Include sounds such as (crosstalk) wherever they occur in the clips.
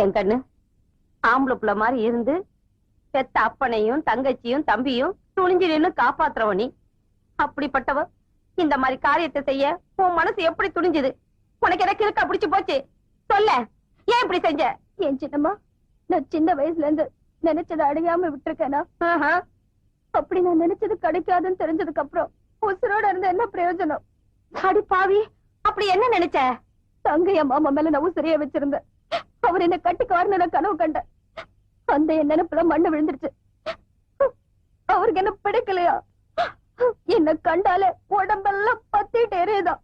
என் கண்ணு. ஆம்பளை புள்ள மாதிரி இருந்து பெத்த அப்பனையும் தங்கச்சியும் தம்பியும் துணிஞ்சு நின்னு காப்பாத்துறவ நீ. அப்படிப்பட்டவ இந்த மாதிரி காரியத்தை செய்ய உன் மனசு எப்படி துணிஞ்சுது? உனக்கு எனக்கு இருக்கா? பிடிச்சு போச்சு. சொல்ல. ஏன் இப்படி செஞ்ச? என் சின்னம்மா? நான் சின்ன வயசுல இருந்து நினைச்சதை அடையாம விட்டுருக்கேனா? அப்படி நான் நினைச்சது கிடைக்காதுன்னு தெரிஞ்சதுக்கு அப்புறம் உசுரோட இருந்து என்ன பிரயோஜனம்? அடி பாவி. அப்படி என்ன நினைச்ச? தங்கைய மாமா மேல நான் உசிரிய வச்சிருந்தேன். அவர் என்ன கட்டிக்கு வரணும் கனவு கண்டேன். அந்த என் நினைப்புல மண்ணு விழுந்துருச்சு. அவருக்கு என்ன பிடிக்கலையா? என்ன கண்டாலே உடம்பெல்லாம் பத்திட்டு எரியுதான்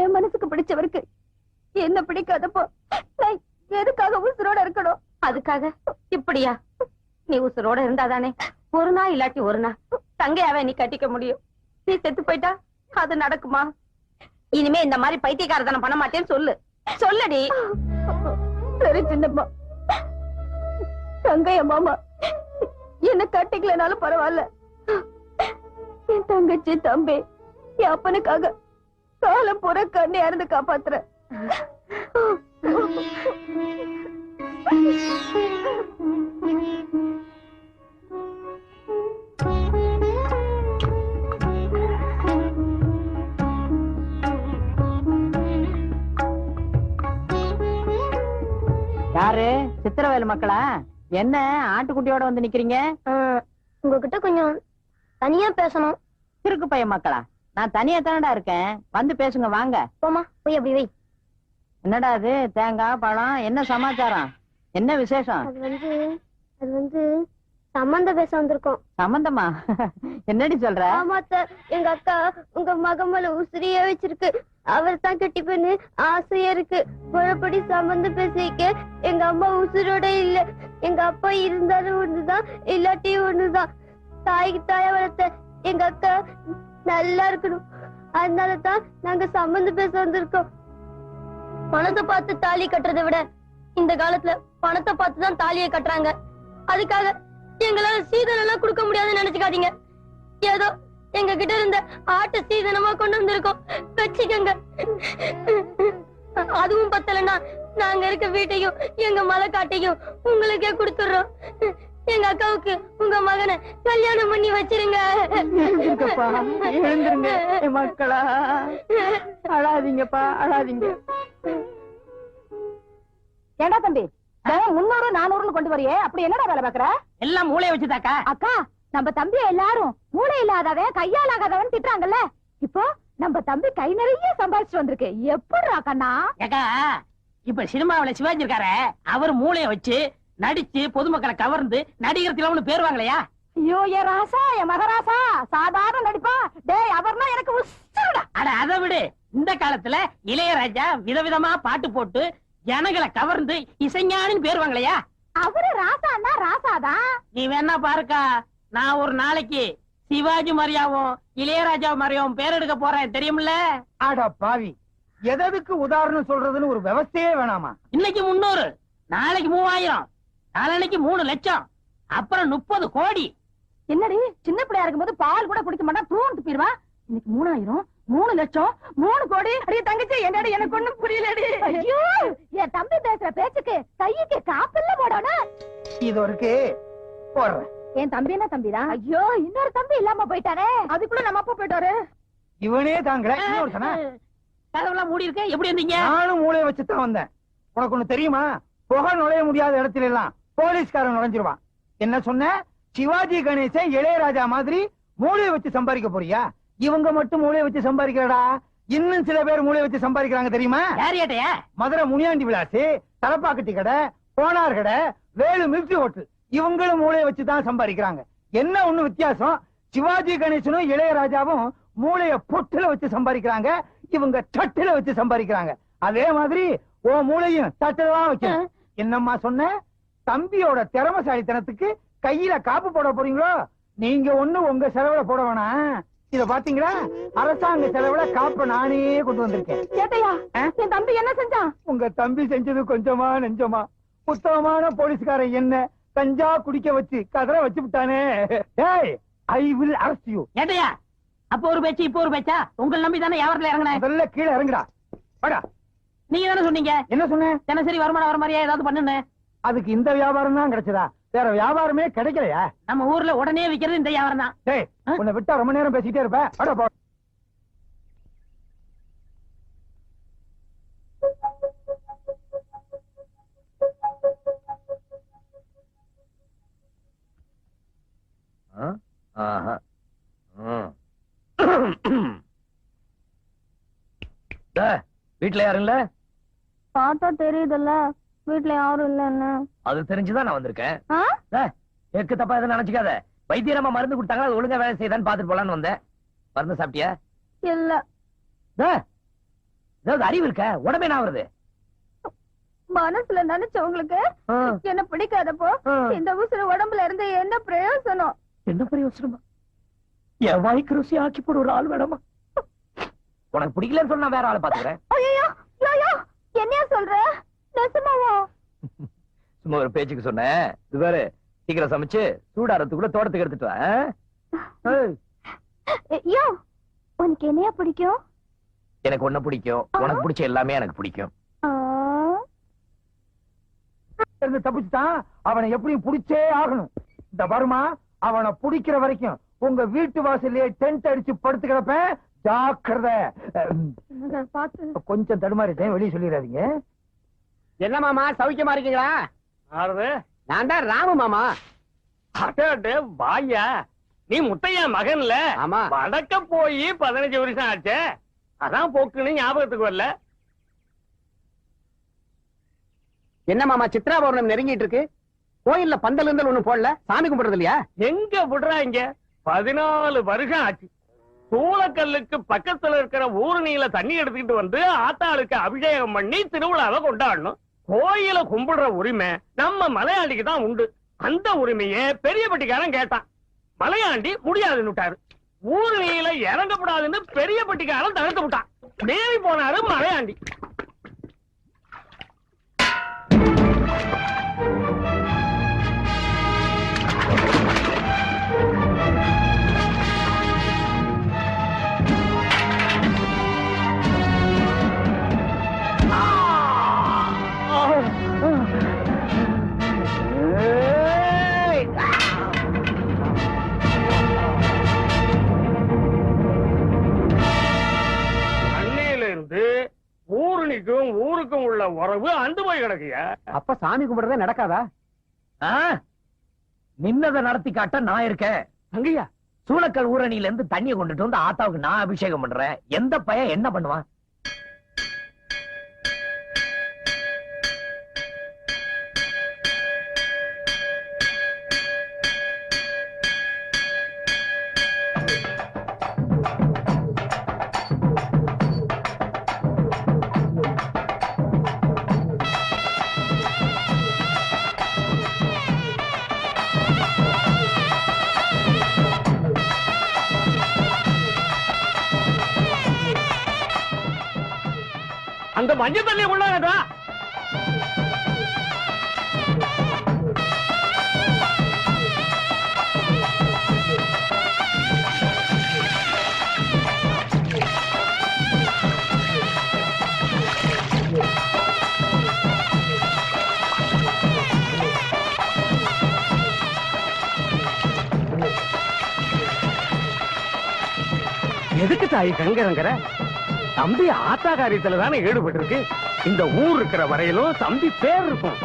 என் மனசுக்கு பிடிச்சவருக்கு என்ன பிடிக்காதப்போ நான் எதுக்காக உசுரோட இருக்கணும்? அதுக்காக? இப்படியா? நீ உசுரோட இருந்தாதானே? ஒரு நாள் இல்லாட்டி ஒரு நாள். தங்கையாவே நீ கட்டிக்க முடியும். நீ செத்து போயிட்டா? அது நடக்குமா? இனிமே இந்த மாதிரி பைத்தியக்காரத்தனம் பண்ண மாட்டேன்னு சொல்லு. சொல்லடி. சரி சின்னம்மா. தங்கைய மாமா. என்ன கட்டிக்கலனாலும் பரவாயில்ல. என் தங்கச்சி தம்பி என் அப்பனுக்காக காலம் பூரா கண்ணை இறந்து காப்பாத்துறேன். யாரு? சித்திரவேலு மக்களா? என்ன ஆட்டுக்குட்டியோட வந்து நிக்கிறீங்க? உங்ககிட்ட கொஞ்சம் தனியா பேசணும். திருக்கு பையன் மக்களா? நான் தனியா தானடா இருக்கேன். வந்து பேசுங்க வாங்க. போமா போய் அப்படி வை. என்னடா அது தேங்காய் பழம் என்ன சமாச்சாரம்? என்ன விசேஷம்? அது வந்து அது வந்து சம்பந்த பேச வந்திருக்கோம். சம்பந்தமா? (laughs) என்னடி சொல்ற? ஆமா சார். எங்க அக்கா உங்க மகமல உசிரியே வச்சிருக்கு. அவர் தான் கட்டி பண்ணு ஆசையா இருக்கு. புறப்படி சம்பந்தம் பேசிக்க எங்க அம்மா உசுரோட இல்ல. எங்க அப்பா இருந்தாலும் ஒண்ணுதான் இல்லாட்டியும் ஒண்ணுதான். தாய்க்கு தாய வளர்த்த எங்க அக்கா நல்லா இருக்கணும். அதனாலதான் நாங்க சம்மந்த பேச வந்திருக்கோம். பணத்தை பார்த்து தாலி கட்டுறதை விட இந்த காலத்துல பணத்தை பார்த்து தான் தாலியை கட்டுறாங்க. அதுக்காக எங்களால சீதனம் எல்லாம் கொடுக்க முடியாதுன்னு நினைச்சுக்காதீங்க. ஏதோ எங்க கிட்ட இருந்த ஆட்டு சீதனமா கொண்டு வந்திருக்கோம். வச்சுக்கோங்க. அதுவும் பத்தலன்னா நாங்க இருக்க வீட்டையும் எங்க மலைக்காட்டையும் உங்களுக்கே கொடுத்துடுறோம். எங்க அக்காவுக்கு உங்க மகனை கல்யாணம் பண்ணி வச்சிருங்க. எழுந்திருங்க மக்களா. அழாதீங்கப்பா அழாதீங்க. ஏண்டா தம்பி? முன்னூறு நானூறுன்னு கொண்டு வரியே. அப்படி என்னடா வேலை பாக்குற எல்லாம் மூளைய வச்சுதாக்கா? அக்கா நம்ம தம்பி எல்லாரும் மூளை இல்லாதவன் கையால் ஆகாதவன் திட்டுறாங்கல்ல? இப்போ நம்ம தம்பி கை நிறைய சம்பாதிச்சு வந்திருக்கு. எப்படிடா கண்ணா? ஏக்கா இப்ப சினிமாவுல சிவாஜி இருக்காரு அவர் மூளைய வச்சு நடிச்சு பொதுமக்களை கவர்ந்து நடிகர் திலவனு பேர் வாங்கலையா? ஐயோ என் ராசா என் மகராசா சாதாரண நடிப்பா. டேய் அவர்னா எனக்கு உசுடா அட அதை விடு. இந்த காலத்துல இளையராஜா விதவிதமா பாட்டு போட்டு ஜனங்களை கவர்ந்து இசைஞானின்னு பேர் வாங்கலையா? அவரு ராசான்னா ராசாதான். நீ வேணா பாருக்கா. நான் ஒரு நாளைக்கு சிவாஜி மாதிரியாவும் இளையராஜா மாதிரியாவும் பேர் எடுக்க போறேன். தெரியுமில்ல? அட பாவி. எதற்கு உதாரணம் சொல்றதுன்னு ஒரு விவசாயே வேணாமா? இன்னைக்கு முன்னூறு நாளைக்கு மூவாயிரம் நாளைக்கு மூணு லட்சம் அப்புறம் முப்பது கோடி. என்னடி சின்ன பிள்ளையா இருக்கும்போது பால் கூட குடிக்க மாட்டான் தூண்டு போயிருவான் இன்னைக்கு மூணாயிரம் மூணு லட்சம் மூணு கோடி. அடியே தங்கச்சி என்னடி எனக்கு ஒண்ணும் புரியலடி. ஐயோ என் தம்பி பேசுற பேச்சுக்கு கைக்கு காப்பில்ல போடணும். இது இருக்கு போடுறேன். என் தம்பி என்ன தம்பிதான் ஐயோ இன்னொரு தம்பி இல்லாம போயிட்டாரே. அதுக்குள்ள நம்ம அப்பா போயிட்டாரு. இவனே தாங்கல இன்னொருத்தனா கதவுலாம் மூடி இருக்கு எப்படி இருந்தீங்க நானும் மூளைய வச்சுதான் வந்தேன். உனக்கு ஒண்ணு தெரியுமா? புகை நுழைய முடியாத இடத்துல எல்லாம் போலீஸ்காரன் நுழைஞ்சிருவான். என்ன சொன்ன? சிவாஜி கணேசன் இளையராஜா மாதிரி மூளைய வச்சு சம்பாதிக்க போறியா? இவங்க மட்டும் மூளைய வச்சு சம்பாதிக்கிறடா இன்னும் சில பேர் மூளைய வச்சு சம்பாதிக்கிறாங்க தெரியுமா? யார் ஏட்டையா? மதுரை முனியாண்டி விலாசு தலப்பாக்கட்டி கடை கோனார் கடை வேலு மில்கி ஹோட்டல். இவங்களும் மூளைய வச்சு தான் சம்பாதிக்கிறாங்க. என்ன ஒண்ணு வித்தியாசம்? சிவாஜி கணேசனும் இளையராஜாவும் மூளைய பொட்டுல வச்சு சம்பாதிக்கிறாங்க. இவங்க தட்டுல வச்சு சம்பாதிக்கிறாங்க. அதே மாதிரி ஓ மூளையும் தட்டுல தான் வைக்கணும். என்னம்மா சொன்ன? தம்பியோட திறமசாலித்தனத்துக்கு கையில காப்பு போட போறீங்களோ? நீங்க ஒண்ணு உங்க செலவுல போட வேணாம். இத பாத்தீங்களா? அரசாங்க செலவுல காப்ப நானே கொண்டு வந்திருக்கேன். கேட்டையா? என் தம்பி என்ன செஞ்சான்? உங்க தம்பி செஞ்சது கொஞ்சமா நெஞ்சமா. உத்தமமான போலீஸ்காரன் என்ன? கஞ்சா குடிக்க வச்சு கதற வச்சு விட்டானே. ஏய் ஐ வில் அரஸ்ட் யூ ஏட்டையா அப்ப ஒரு பேச்சு இப்ப ஒரு பேச்சா? உங்களை நம்பி தானே வியாபாரத்துல இறங்கினேன் முதல்ல கீழே இறங்குடா. வாடா. நீங்க தானே சொன்னீங்க? என்ன சொன்னேன் தினசரி வருமானம் வர மாதிரியா ஏதாவது பண்ணுன்னு? அதுக்கு இந்த வியாபாரம் தான் கிடைச்சதா? வேற வியாபாரமே கிடைக்கலையா? நம்ம ஊர்ல உடனே விக்கிறது இந்த வியாபாரம் தான். டேய் உன்னை விட்டா ரொம்ப நேரம் பேசிட்டே இருப்ப. அட போ. யாரும் இல்ல? பார்த்தா தெரியுதுல்ல. வீட்ல யாரும் இல்லன்னு. அது தெரிஞ்சுதான் நான் வந்திருக்கேன். எக்கு தப்பா எதுவும் நினைச்சுக்காத. வைத்தியரமா மருந்து கொடுத்தாங்க அது ஒழுங்கா வேலை செய்தான்னு பாத்துட்டு போலான்னு வந்தேன். மருந்து சாப்பிட்டியா? இல்ல. ஏதாவது அறிவு இருக்க? உடம்பே நான் வருது மனசுல நினைச்சவங்களுக்கு என்ன பிடிக்காதப்போ. இந்த உசுறு உடம்புல இருந்து என்ன பிரயோசனம்? என்ன பிரயோசனமா? என் வாய்க்கு ருசி ஆக்கி போட ஒரு ஆள் வேணாமா? உனக்கு பிடிக்கலன்னு சொன்னா வேற ஆளை பாத்துக்கிறேன் என்னையா சொல்ற? நெசமாவா? சும்மா ஒரு பேச்சுக்கு சொன்னேன். இது வேற சீக்கிரம் சமைச்சு சூடாறதுக்குள்ள தோட்டத்துக்கு எடுத்துட்டு வா உனக்கு என்னையா பிடிக்கும்? எனக்கு ஒண்ணு பிடிக்கும். உனக்கு பிடிச்ச எல்லாமே எனக்கு பிடிக்கும். தப்பிச்சுட்டான். அவனை எப்படியும் புடிச்சே ஆகணும். இந்த வருமா அவனை புடிக்கிற வரைக்கும் உங்க வீட்டு வாசல்லையே டென்ட் அடிச்சு படுத்து கிடப்பேன் ஜாக்கிரதை கொஞ்சம் தடுமாறிட்டேன் வெளியே சொல்லிடாதீங்க. என்ன மாமா சௌக்கியமா இருக்கீங்களா? நான் தான் ராமு மாமா. அடடே, வாயா. நீ முத்தையா மகன்ல? ஆமா. வடக்க போய் பதினஞ்சு வருஷம் ஆச்சே. அதான் போக்குன்னு ஞாபகத்துக்கு வரல. என்ன மாமா சித்ரா பௌர்ணமி நெருங்கிட்டு இருக்கு? கோயில்ல பந்தல் இருந்தல் ஒண்ணு போடல சாமி கும்பிடுறது இல்லையா? எங்க விடுறாங்க பதினாலு வருஷம் ஆச்சு. சூளக்கல்லுக்கு பக்கத்துல இருக்கிற ஊரணியில தண்ணி எடுத்துக்கிட்டு வந்து ஆத்தாளுக்கு அபிஷேகம் பண்ணி திருவிழாவை கொண்டாடணும். கோயில கும்பிடுற உரிமை நம்ம மலையாண்டிக்கு தான் உண்டு. அந்த உரிமையை பெரியப்பட்டிக்காரன் கேட்டான். மலையாண்டி முடியாதுன்னு விட்டாரு. இறங்கப்படாதுன்னு பெரியப்பட்டிக்காரன் தடுத்து விட்டான். தேவி போனாரு மலையாண்டி. ஊருணிக்கும் ஊருக்கும் உள்ள உறவு அந்து போய் கிடக்குயா? அப்ப சாமி கும்பிடுறதே நடக்காதா? நின்னதை நடத்தி காட்ட நான் இருக்கேன். அங்கய்யா சூளக்கல் ஊரணியில இருந்து தண்ணியை கொண்டுட்டு வந்து ஆத்தாவுக்கு நான் அபிஷேகம் பண்றேன். எந்த பையன் என்ன பண்ணுவான்? அந்த மஞ்சள் தண்ணி கொண்டாடா எதுக்கு தாய் கங்கரங்கிற தம்பி ஆத்தா காரியத்துல தானே ஈடுபட்டு இருக்கு இந்த ஊர் இருக்கிற வரையிலும் தம்பி பேர் இருக்கும்.